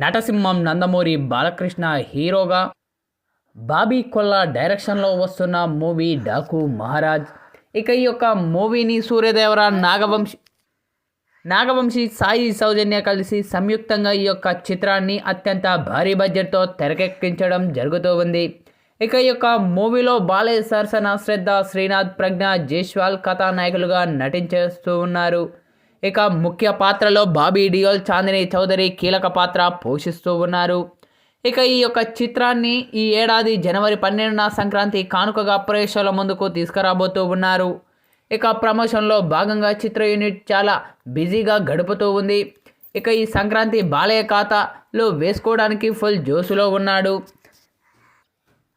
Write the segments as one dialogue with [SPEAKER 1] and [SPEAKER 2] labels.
[SPEAKER 1] నటసింహం నందమూరి బాలకృష్ణ హీరోగా బాబీ కొల్లా డైరెక్షన్లో వస్తున్న మూవీ డాకు మహారాజ్. ఇక ఈ యొక్క మూవీని సూర్యదేవర నాగవంశి నాగవంశి సాయి సౌజన్య కలిసి సంయుక్తంగా ఈ యొక్క చిత్రాన్ని అత్యంత భారీ బడ్జెట్తో తెరకెక్కించడం జరుగుతూ ఉంది. ఇక ఈ యొక్క మూవీలో బాలయ్య సరసన శ్రద్ధ శ్రీనాథ్ ప్రజ్ఞ జైస్వాల్ కథానాయకులుగా నటించేస్తూ ఉన్నారు. ఇక ముఖ్య పాత్రలో బాబీ డియోల్ చాందిని చౌదరి కీలక పాత్ర పోషిస్తూ ఉన్నారు. ఇక ఈ యొక్క చిత్రాన్ని ఈ ఏడాది జనవరి పన్నెండున సంక్రాంతి కానుకగా ప్రేక్షకుల ముందుకు తీసుకురాబోతూ ఉన్నారు. ఇక ప్రమోషన్లో భాగంగా చిత్ర యూనిట్ చాలా బిజీగా గడుపుతూ ఉంది. ఇక ఈ సంక్రాంతి బాలయ్య ఖాతాలో వేసుకోవడానికి ఫుల్ జోసులో ఉన్నాడు.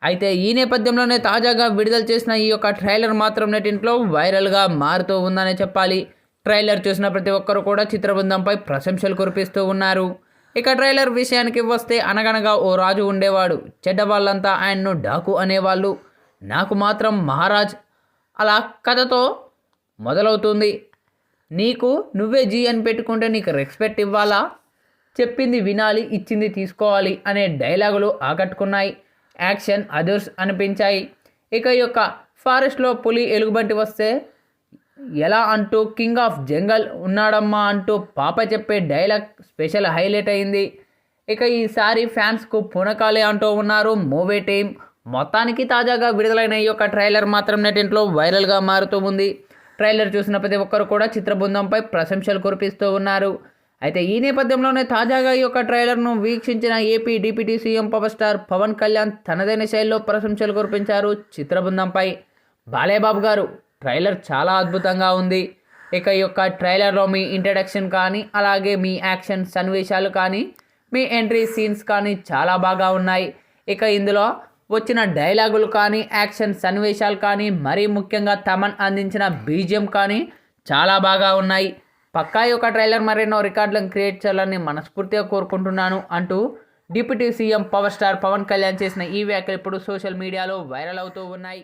[SPEAKER 1] అయితే ఈ నేపథ్యంలోనే తాజాగా విడుదల చేసిన ఈ యొక్క ట్రైలర్ మాత్రం నెటింట్లో వైరల్గా మారుతూ ఉందనే చెప్పాలి. ట్రైలర్ చూసిన ప్రతి ఒక్కరు కూడా చిత్రబృందంపై ప్రశంసలు కురిపిస్తూ ఉన్నారు. ఇక ట్రైలర్ విషయానికి వస్తే అనగనగా ఓ రాజు ఉండేవాడు. చెడ్డ వాళ్ళంతా ఆయన్ను డాకు అనేవాళ్ళు. నాకు మాత్రం మహారాజ్ అలా కథతో మొదలవుతుంది. నీకు నువ్వే జీ అని పెట్టుకుంటే నీకు రెస్పెక్ట్ ఇవ్వాలా? చెప్పింది వినాలి ఇచ్చింది తీసుకోవాలి అనే డైలాగులు ఆకట్టుకున్నాయి. యాక్షన్ అదర్స్ అనిపించాయి. ఇక యొక్క ఫారెస్ట్లో పులి ఎలుగుబంటి వస్తే ఎలా అంటూ కింగ్ ఆఫ్ జంగల్ ఉన్నాడమ్మా అంటూ పాప చెప్పే డైలాగ్ స్పెషల్ హైలైట్ అయింది. ఇక ఈసారి ఫ్యాన్స్కు పునకాలే అంటూ ఉన్నారు మూవీ టీం మొత్తానికి తాజాగా విడుదలైన ఈ యొక్క ట్రైలర్ మాత్రం నెటింట్లో వైరల్గా మారుతూ ఉంది. ట్రైలర్ చూసిన ప్రతి ఒక్కరు కూడా చిత్రబృందంపై ప్రశంసలు కురిపిస్తూ ఉన్నారు. అయితే ఈ నేపథ్యంలోనే తాజాగా ఈ యొక్క ట్రైలర్ను వీక్షించిన AP deputy CM power star Pawan Kalyan తనదైన శైలిలో ప్రశంసలు కురిపించారు చిత్రబృందంపై. బాలేబాబు గారు ట్రైలర్ చాలా అద్భుతంగా ఉంది. ఇక ఈ యొక్క ట్రైలర్లో మీ ఇంట్రడక్షన్ కానీ అలాగే మీ యాక్షన్ సన్నివేశాలు కానీ మీ ఎంట్రీ సీన్స్ కానీ చాలా బాగా ఉన్నాయి. ఇక ఇందులో వచ్చిన డైలాగులు కానీ యాక్షన్ సన్నివేశాలు కానీ మరీ ముఖ్యంగా తమన్ అందించిన బీజియం కానీ చాలా బాగా ఉన్నాయి. పక్కా యొక్క ట్రైలర్ మరెన్నో రికార్డులను క్రియేట్ చేయాలని మనస్ఫూర్తిగా కోరుకుంటున్నాను అంటూ deputy CM power star Pawan Kalyan చేసిన ఈ వ్యాఖ్యలు ఇప్పుడు సోషల్ మీడియాలో వైరల్ అవుతూ ఉన్నాయి.